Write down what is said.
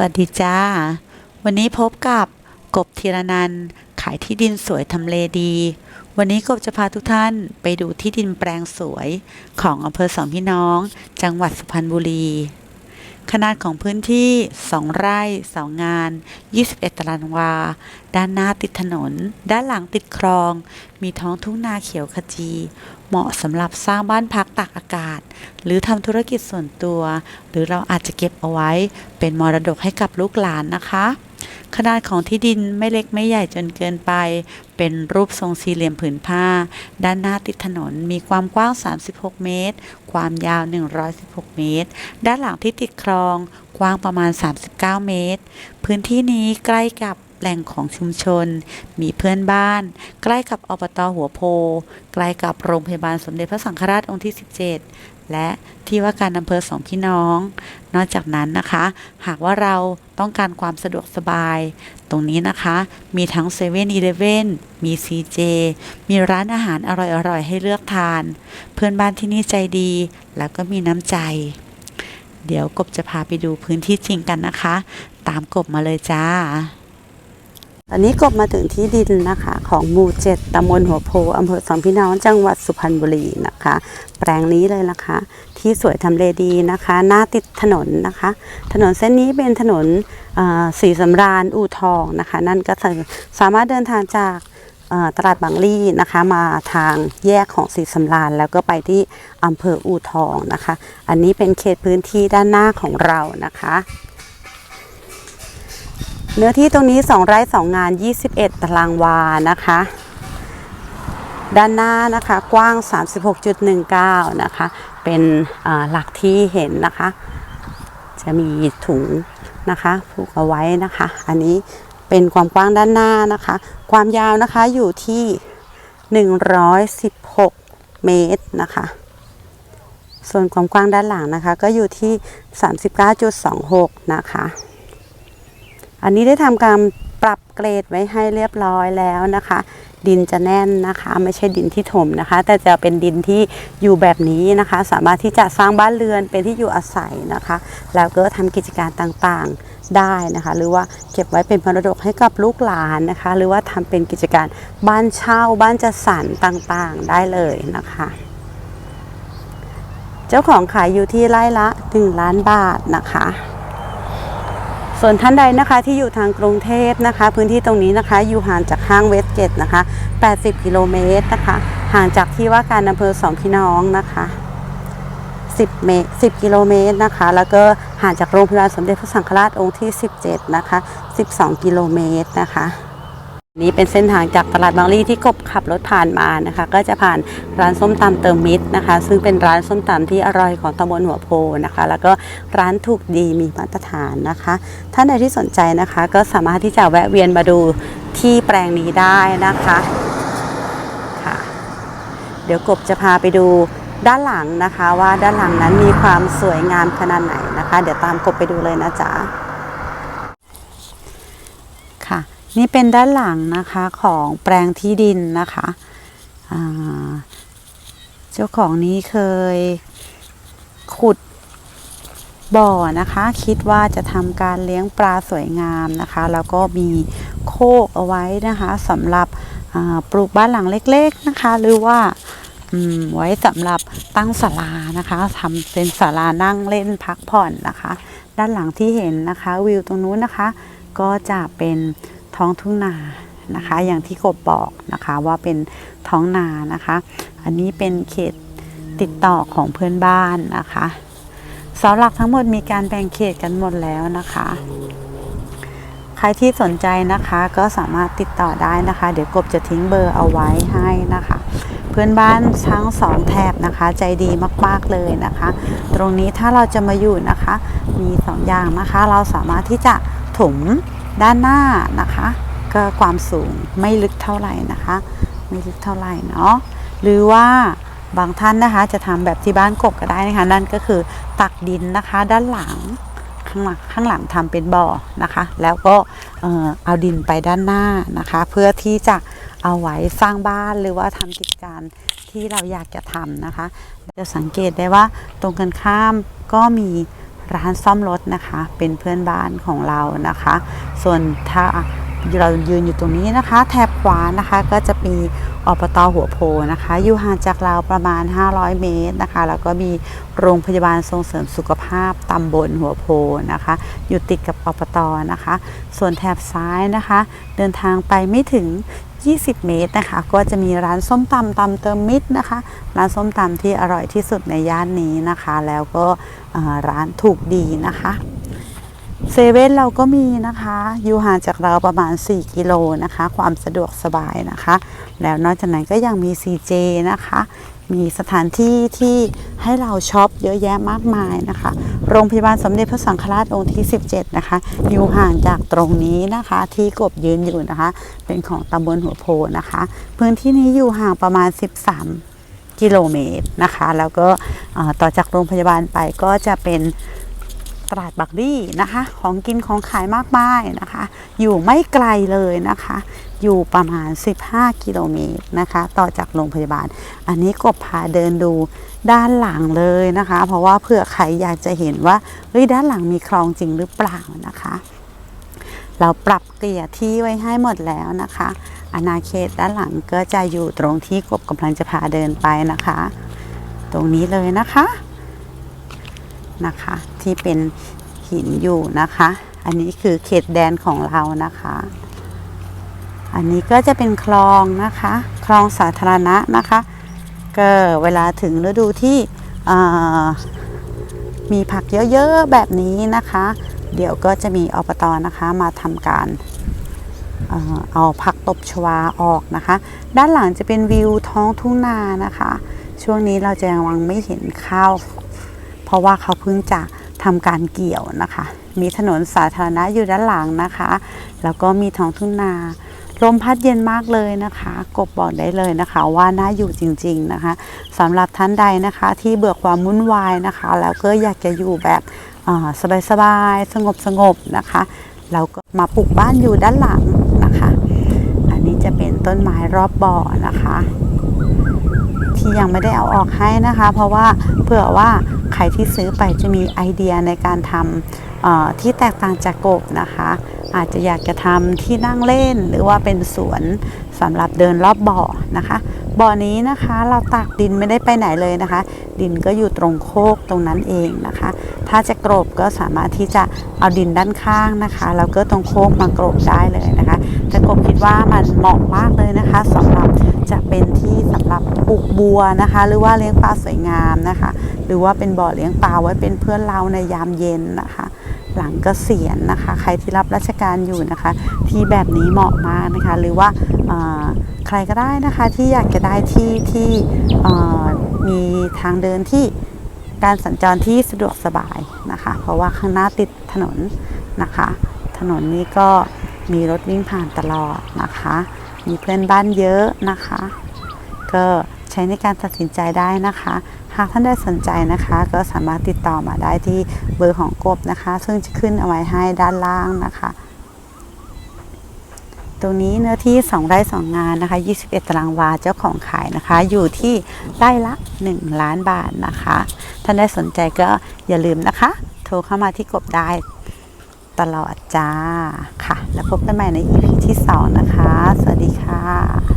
วัสดีจ้า วันนี้พบกับกบธีรนันท์ขายที่ดินสวยทำเลดี วันนี้กบจะพาทุกท่านไปดูที่ดินแปลงสวยของอำเภอสองพี่น้อง จังหวัดสุพรรณบุรี ขนาดของพื้นที่ 2 ไร่ 2 งาน 21 ตารางวา ด้านหน้าติดถนน ด้านหลังติดคลอง มีท้องทุ่งนาเขียวขจี เหมาะสำหรับสร้างบ้านพักตากอากาศ หรือทำธุรกิจส่วนตัว หรือเราอาจจะเก็บเอาไว้เป็นมรดกให้กับลูกหลานนะคะ ขนาดของที่ดินไม่เล็กไม่ใหญ่จนเกินไป เป็นรูปทรงสี่เหลี่ยมผืนผ้า ด้านหน้าติดถนนมีความกว้าง 36 เมตร ความยาว 116 เมตร ด้านหลังที่ติดคลองกว้างประมาณ 39 เมตร พื้นที่นี้ใกล้กับแหล่งของชุมชน มีเพื่อนบ้าน ใกล้กับอบตหัวโพ ใกล้กับโรงพยาบาลสมเด็จพระสังฆราชองค์ที่ 17 และที่ว่าการอำเภอสองพี่น้อง นอกจากนั้นนะคะ หากว่าเราต้องการความสะดวกสบาย ตรงนี้นะคะ มีทั้ง7 e เ e ่ e อมี CJ มีร้านอาหารอร่อยๆ ให้เลือกทาน เพื่อนบ้านที่นี่ใจดี แล้วก็มีน้ำใจ เดี๋ยวกบจะพาไปดูพื้นที่จริงกันนะคะ ตามกบมาเลยจ้า ตอนนี้กบมาถึงที่ดินนะคะ ของหมู่เจ็ดตำบลหัวโพอำเภอสองพี่น้องจังหวัดสุพรรณบุรีนะคะ แปลงนี้เลยนะคะ ที่สวยทำเลดีนะคะ หน้าติดถนนนะคะ ถนนเส้นนี้เป็นถนนสีสำราญอู่ทองนะคะ นั่นก็สามารถเดินทางจากตลาดบางลี่นะคะมาทางแยกของสีสำราญแล้วก็ไปที่อำเภออู่ทองนะคะ อันนี้เป็นเขตพื้นที่ด้านหน้าของเรานะคะ เนื้อที่ตรงนี้ 2 ไร่2งาน 21 ตารางวานะคะ ด้านหน้านะคะกว้าง 36.19 นะคะ เป็นหลักที่เห็นนะคะ จะมีถุงนะคะผูกเอาไว้นะคะ อันนี้เป็นความกว้างด้านหน้านะคะ ความยาวนะคะอยู่ที่ 116 เมตรนะคะ ส่วนความกว้างด้านหลังนะคะ ก็อยู่ที่ 39.26 นะคะ อันนี้ได้ทำการปรับเกรดไว้ให้เรียบร้อยแล้วนะคะ ดินจะแน่นนะคะ ไม่ใช่ดินที่ถมนะคะ แต่จะเป็นดินที่อยู่แบบนี้นะคะ สามารถที่จะสร้างบ้านเรือนเป็นที่อยู่อาศัยนะคะ แล้วก็ทำกิจการต่างๆได้นะคะ หรือว่าเก็บไว้เป็นมรดกให้กับลูกหลานนะคะ หรือว่าทำเป็นกิจการบ้านเช่าบ้านจัดสรรต่างๆได้เลยนะคะเจ้าของขายอยู่ที่ไร่ละ 1 ล้านบาทนะคะ ส่วนท่านใดนะคะที่อยู่ทางกรุงเทพนะคะ พื้นที่ตรงนี้นะคะ อยู่ห่างจากห้างเวสเกตนะคะ 80 กิโลเมตรนะคะ ห่างจากที่ว่าการอำเภอสองพี่น้องนะคะ 10 เมตร 10 กิโลเมตรนะคะ แล้วก็ห่างจากโรงพยาบาลสมเด็จพระสังฆราชองค์ที่ 17 นะคะ 12 กิโลเมตรนะคะ นี้เป็นเส้นทางจากตลาดบางลี่ที่กบขับรถผ่านมานะคะ ก็จะผ่านร้านส้มตำเติมมิตรนะคะ ซึ่งเป็นร้านส้มตำที่อร่อยของตำบลหัวโพนะคะ แล้วก็ร้านถูกดีมีมาตรฐานนะคะท่านใดที่สนใจนะคะ ก็สามารถที่จะแวะเวียนมาดูที่แปลงนี้ได้นะคะค่ะ เดี๋ยวกบจะพาไปดูด้านหลังนะคะ ว่าด้านหลังนั้นมีความสวยงามขนาดไหนนะคะ เดี๋ยวตามกบไปดูเลยนะจ๊ะ ค่ะ นี่เป็นด้านหลังนะคะของแปลงที่ดินนะคะเจ้าของนี้เคยขุดบ่อนะคะ คิดว่าจะทำการเลี้ยงปลาสวยงามนะคะ แล้วก็มีโคกเอาไว้นะคะสำหรับปลูกบ้านหลังเล็กๆนะคะ หรือว่าไว้สำหรับตั้งศาลานะคะทำเป็นศาลานั่งเล่นพักผ่อนนะคะ ด้านหลังที่เห็นนะคะ วิวตรงนู้นนะคะ ก็จะเป็น ท้องทุ่งนานะคะ อย่างที่กบบอกนะคะว่าเป็นท้องนานะคะ อันนี้เป็นเขตติดต่อของเพื่อนบ้านนะคะเสาหลักทั้งหมดมีการแบ่งเขตกันหมดแล้วนะคะ ใครที่สนใจนะคะก็สามารถติดต่อได้นะคะ เดี๋ยวกบจะทิ้งเบอร์เอาไว้ให้นะคะ เพื่อนบ้านทั้งสองแถบนะคะ ใจดีมากๆเลยนะคะ ตรงนี้ถ้าเราจะมาอยู่นะคะ มีสองอย่างนะคะ เราสามารถที่จะถม ด้านหน้านะคะ ก็ความสูงไม่ลึกเท่าไหร่นะคะ ไม่ลึกเท่าไหร่เนาะหรือว่าบางท่านนะคะจะทำแบบที่บ้านกบก็ได้นะคะนั่นก็คือตักดินนะคะ ด้านหลังข้างหลังข้างหลังทำเป็นบ่อนะคะ แล้วก็เอ่อเอาดินไปด้านหน้านะคะ เพื่อที่จะเอาไว้สร้างบ้านหรือว่าทำกิจการที่เราอยากจะทำนะคะ จะสังเกตได้ว่าตรงกันข้ามก็มี ร้านซ่อมรถนะคะ เป็นเพื่อนบ้านของเรานะคะ ส่วนถ้าเรายืนอยู่ตรงนี้นะคะ แถบขวานะคะก็จะมีอบตหัวโพนะคะ อยู่ห่างจากเราประมาณ 500 เมตรนะคะ แล้วก็มีโรงพยาบาลส่งเสริมสุขภาพตำบลหัวโพนะคะ อยู่ติดกับอบตนะคะ ส่วนแถบซ้ายนะคะ เดินทางไปไม่ถึง 20 เมตรนะคะ ก็จะมีร้านส้มตำตำเติมมิตรนะคะ ร้านส้มตำที่อร่อยที่สุดในย่านนี้นะคะ แล้วก็ร้านถูกดีนะคะเซเว่นเราก็มีนะคะอยู่ห่างจากเราประมาณ 4 กิโลนะคะ ความสะดวกสบายนะคะ แล้วนอกจากนั้นก็ยังมี CJ นะคะ มีสถานที่ที่ให้เราช็อปเยอะแยะมากมายนะคะ โรงพยาบาลสมเด็จพระสังฆราชองค์ที่ 17 นะคะ อยู่ห่างจากตรงนี้นะคะ ที่กบยืนอยู่นะคะ เป็นของตำบลหัวโพนะคะ พื้นที่นี้อยู่ห่างประมาณ 13 กิโลเมตรนะคะ แล้วก็ต่อจากโรงพยาบาลไปก็จะเป็นตลาดบักดี้นะคะ ของกินของขายมากมายนะคะ อยู่ไม่ไกลเลยนะคะ อยู่ประมาณ 15 กิโลเมตรนะคะ ต่อจากโรงพยาบาล อันนี้ก็พาเดินดูด้านหลังเลยนะคะ เพราะว่าเผื่อใครอยากจะเห็นว่าเฮ้ยด้านหลังมีคลองจริงหรือเปล่านะคะ เราปรับเกลี่ยที่ไว้ให้หมดแล้วนะคะอาณาเขตด้านหลังก็จะอยู่ตรงที่กบกำลังจะพาเดินไปนะคะ ตรงนี้เลยนะคะนะคะ ที่เป็นหินอยู่นะคะ อันนี้คือเขตแดนของเรานะคะ อันนี้ก็จะเป็นคลองนะคะ คลองสาธารณะนะคะ ก็เวลาถึงฤดูที่มีผักเยอะๆแบบนี้นะคะ เดี๋ยวก็จะมีอบตนะคะมาทำการเอ่อเอาผักตบชวาออกนะคะ ด้านหลังจะเป็นวิวท้องทุ่งนานะคะ ช่วงนี้เราจะยังไม่เห็นข้าว เพราะว่าเขาเพิ่งจะทำการเกี่ยวนะคะ มีถนนสาธารณะอยู่ด้านหลังนะคะ แล้วก็มีท้องทุ่งนา ลมพัดเย็นมากเลยนะคะ กบบอกได้เลยนะคะ ว่าน่าอยู่จริง ๆนะคะสำหรับท่านใดนะคะที่เบื่อความวุ่นวายนะคะ แล้วก็อยากจะอยู่แบบสบายๆสงบๆนะคะเราก็มาปลูกบ้านอยู่ด้านหลังนะคะ อันนี้จะเป็นต้นไม้รอบบ่อนะคะ ที่ยังไม่ได้เอาออกให้นะคะ เพราะว่าเผื่อว่าใครที่ซื้อไปจะมีไอเดียในการทำที่แตกต่างจากกบนะคะ อาจจะอยากจะทำที่นั่งเล่น หรือว่าเป็นสวนสำหรับเดินรอบบ่อนะคะ บ่อนี้นะคะเราตักดินไม่ได้ไปไหนเลยนะคะ ดินก็อยู่ตรงโคกตรงนั้นเองนะคะ ถ้าจะกรบก็สามารถที่จะเอาดินด้านข้างนะคะแล้วก็ตรงโคกมากรบได้เลยนะคะแต่กบคิดว่ามันเหมาะมากเลยนะคะสำหรับจะเป็นที่สำหรับปลูกบัวนะคะ หรือว่าเลี้ยงปลาสวยงามนะคะ หรือว่าเป็นบ่อเลี้ยงปลาไว้เป็นเพื่อนเราในยามเย็นนะคะ หลังเกษียณนะคะ ใครที่รับราชการอยู่นะคะ ที่แบบนี้เหมาะมากนะคะ หรือว่าใครก็ได้นะคะที่อยากจะได้ที่ที่มีทางเดินที่การสัญจรที่สะดวกสบายนะคะ เพราะว่าข้างหน้าติดถนนนะคะ ถนนนี้ก็มีรถวิ่งผ่านตลอดนะคะ มีเพื่อนบ้านเยอะนะคะ ก็ใช้ในการตัดสินใจได้นะคะ หากท่านได้สนใจนะคะ ก็สามารถติดต่อมาได้ที่เบอร์ของกบนะคะ ซึ่งจะขึ้นเอาไว้ให้ด้านล่างนะคะ ตรงนี้เนื้อที่ 2 ไร่2งานนะคะ 21 ตารางวาเจ้าของขายนะคะ อยู่ที่ไร่ละ 1 ล้านบาทนะคะ ท่านได้สนใจก็อย่าลืมนะคะ โทรเข้ามาที่กบได้ตลอดจ้าค่ะ แล้วพบกันใหม่ใน EP ที่ 2 นะคะ สวัสดีค่ะ